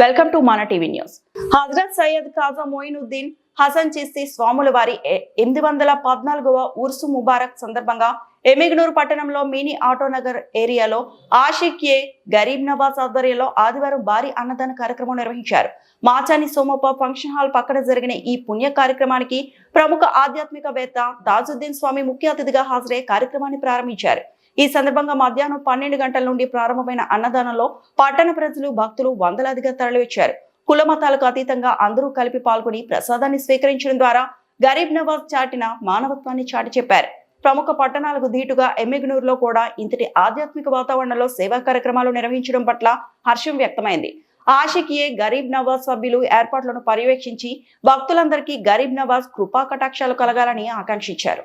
Welcome to Mana TV news. Hazrat Syed Khaja Moinuddin Hasan Chishti స్వాముల వారి ఎనిమిది వందల పద్నాలుగవ ఉర్సు ముబారక్ సందర్భంగా ఎమిగ్నూరు పట్టణంలో మినీ ఆటోనగర్ ఏరియాలో ఆషిక్ ఏ గరీబ్ నవాజ్ ఆధ్వర్యంలో ఆదివారం భారీ అన్నదాన కార్యక్రమం నిర్వహించారు. మాచాని సోమప్ప ఫంక్షన్ హాల్ పక్కన జరిగిన ఈ పుణ్య కార్యక్రమానికి ప్రముఖ ఆధ్యాత్మికవేత్త తాజుద్దీన్ స్వామి ముఖ్య అతిథిగా హాజరై కార్యక్రమాన్ని ప్రారంభించారు. ఈ సందర్భంగా మధ్యాహ్నం పన్నెండు గంటల నుండి ప్రారంభమైన అన్నదానంలో పట్టణ ప్రజలు భక్తులు వందలాదిగా తరలివచ్చారు. కుల మతాలకు అతీతంగా అందరూ కలిపి పాల్గొని ప్రసాదాన్ని స్వీకరించడం ద్వారా గరీబ్ నవాజ్ చాటిన మానవత్వాన్ని చాటి చెప్పారు. ప్రముఖ పట్టణాలకు ధీటుగా ఎమ్మిగ్నూరులో కూడా ఇంతటి ఆధ్యాత్మిక వాతావరణంలో సేవా కార్యక్రమాలు నిర్వహించడం పట్ల హర్షం వ్యక్తమైంది. ఆషికియే గరీబ్ నవాజ్ సభ్యులు ఏర్పాట్లను పర్యవేక్షించి భక్తులందరికీ గరీబ్ నవాజ్ కృపా కటాక్షాలు కలగాలని ఆకాంక్షించారు.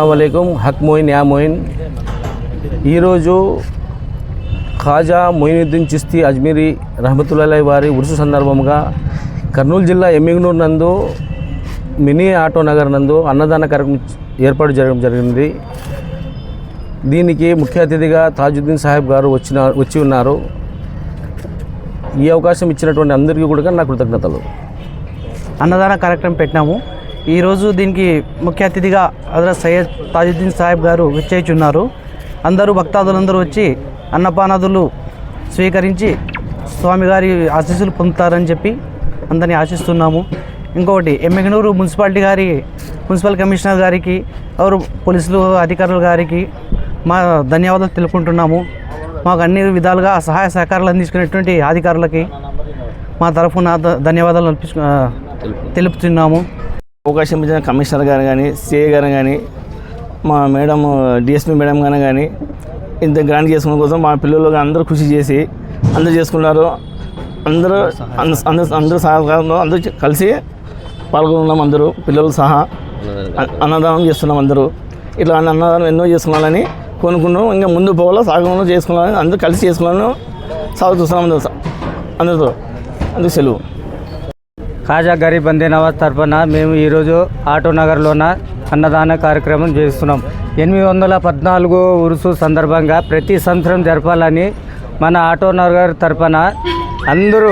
అస్సలం హక్ మోయిన్ యా మోయిన్. ఈరోజు ఖాజా మొయినుద్దీన్ చిస్తి అజ్మీరి రహమతుల్లాహి వారి ఉరుసు సందర్భంగా కర్నూలు జిల్లా ఎమ్మిగనూరు నందు మినీ ఆటో నగర్ నందు అన్నదాన కార్యక్రమం ఏర్పాటు జరగడం జరిగింది. దీనికి ముఖ్య అతిథిగా తాజుద్దీన్ సాహెబ్ గారు వచ్చిన వచ్చి ఉన్నారు. ఈ అవకాశం ఇచ్చినటువంటి అందరికీ కూడా నా కృతజ్ఞతలు. అన్నదాన కార్యక్రమం పెట్టినాము. ఈరోజు దీనికి ముఖ్య అతిథిగా హజరత్ సయ్యద్ తాజుద్దీన్ సాహెబ్ గారు విచ్చేచున్నారు అందరూ భక్తాదులందరూ వచ్చి అన్నపానాదులు స్వీకరించి స్వామిగారి ఆశీస్సులు పొందుతారని చెప్పి అందరినీ ఆశిస్తున్నాము. ఇంకొకటి ఎమ్మెగనూరు మున్సిపాలిటీ గారి మున్సిపల్ కమిషనర్ గారికి ఎవరు పోలీసులు అధికారుల గారికి మా ధన్యవాదాలు తెలుపుకుంటున్నాము. మాకు అన్ని విధాలుగా సహాయ సహకారాలు అందించుకునేటువంటి అధికారులకి మా తరఫున ధన్యవాదాలు తెలుపుతున్నాము. అవకాశం ఇచ్చిన కమిషనర్ గారు కానీ సిఏ గారు కానీ మా మేడం డిఎస్పీ మేడం గారు కానీ ఇంత గ్రాండ్ చేసుకున్న కోసం మా పిల్లలు అందరూ కృషి చేసి అందరూ చేసుకున్నారు. అందరూ అంద- అందరూ అందరూ సహకారంలో అందరూ కలిసి పాల్గొన్నాం అందరూ పిల్లలు సహా అన్నదానం. చేస్తున్నాం అందరూ. ఇట్లా అన్న- అన్నదానం ఎన్నో చేసుకున్నాలని కొనుక్కున్నాం ఇంకా ముందు పోవాలో సాగంలో చేసుకున్నామని అందరూ కలిసి చేసుకున్నాను సాగు చూస్తున్నాం అందరూ అందరితో. అందుకు సెలవు. ఖాజా గరీబ్ బందీ నవాజ్ తరఫున మేము ఈరోజు ఆటో నగర్లోన అన్నదాన కార్యక్రమం చేస్తున్నాం. ఎనిమిది వందల పద్నాలుగు ఉరుసు సందర్భంగా ప్రతి సంవత్సరం జరపాలని మన ఆటో నగర్ తరఫున అందరూ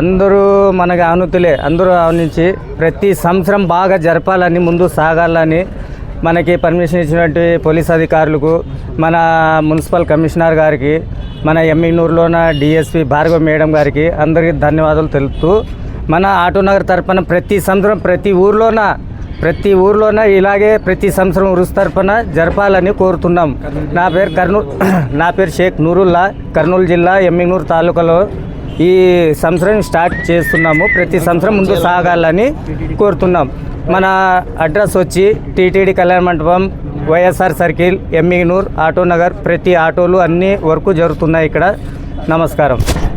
అందరూ మనకి ఆనుతులే అందరూ ఆవరించి ప్రతి సంవత్సరం బాగా జరపాలని ముందు సాగాలని మనకి పర్మిషన్ ఇచ్చినటువంటి పోలీస్ అధికారులకు మన మున్సిపల్ కమిషనర్ గారికి మన ఎమ్మినూరులోన డిఎస్పి భార్గవ మేడం గారికి అందరికీ ధన్యవాదాలు తెలుపుతూ మన ఆటోనగర్ తరపున ప్రతి సంవత్సరం ప్రతి ఊర్లోన ప్రతి ఊర్లోన ఇలాగే ప్రతి సంవత్సరం ఉరుసు తరపున జరపాలని కోరుతున్నాం. నా పేరు కర్నూలు నా పేరు షేక్ నూరుల్లా కర్నూలు జిల్లా ఎమ్మినూరు తాలూకాలో ఈ సంవత్సరం స్టార్ట్ చేస్తున్నాము. ప్రతి సంవత్సరం ముందు సాగాలని కోరుతున్నాం. మన అడ్రస్ వచ్చి టీటీడీ కళ్యాణ మండపం YSR circle Emmiganur auto Nagar ప్రతి ఆటోలు అన్ని వరకు జరుగుతున్నాయి ఇక్కడ. నమస్కారం.